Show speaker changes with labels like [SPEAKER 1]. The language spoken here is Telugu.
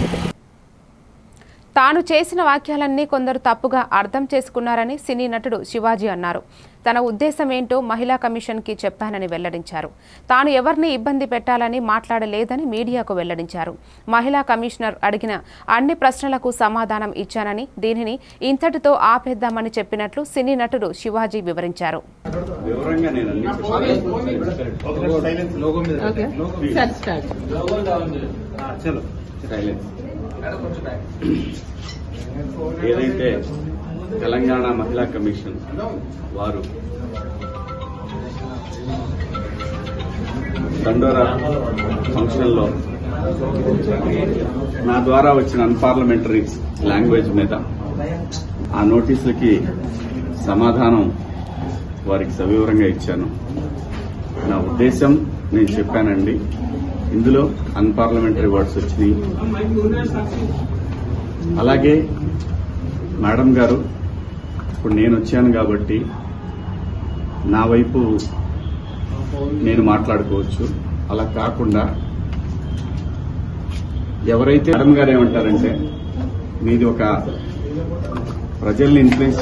[SPEAKER 1] Thank you. తాను చేసిన వాక్యాలన్నీ కొందరు తప్పుగా అర్థం చేసుకున్నారని సినీ నటుడు శివాజీ అన్నారు. తన ఉద్దేశం ఏంటో మహిళా కమిషన్కి చెప్పానని వెల్లడించారు. తాను ఎవరిని ఇబ్బంది పెట్టాలని మాట్లాడలేదని మీడియాకు వెల్లడించారు. మహిళా కమిషనర్ అడిగిన అన్ని ప్రశ్నలకు సమాధానం ఇచ్చానని దీనిని ఇంతటితో ఆపేద్దామని చెప్పినట్లు సినీ నటుడు శివాజీ వివరించారు.
[SPEAKER 2] సైలెన్స్ ఏదైతే తెలంగాణ మహిళా కమిషన్ వారు దండోరా ఫంక్షన్లో నా ద్వారా వచ్చిన అన్పార్లమెంటరీ లాంగ్వేజ్ మీద ఆ నోటీసులకి సమాధానం వారికి సవివరంగా ఇచ్చాను. నా ఉద్దేశం నేను చెప్పానండి. ఇందులో అన్పార్లమెంటరీ వర్డ్స్ వచ్చినాయి. అలాగే మేడం గారు ఇప్పుడు నేను వచ్చాను కాబట్టి నా వైపు నేను మాట్లాడుకోవచ్చు. అలా కాకుండా ఎవరైతే మేడం గారు ఏమంటారంటే మీది ఒక ప్రజల్ని ఇన్ఫ్లుయెన్స్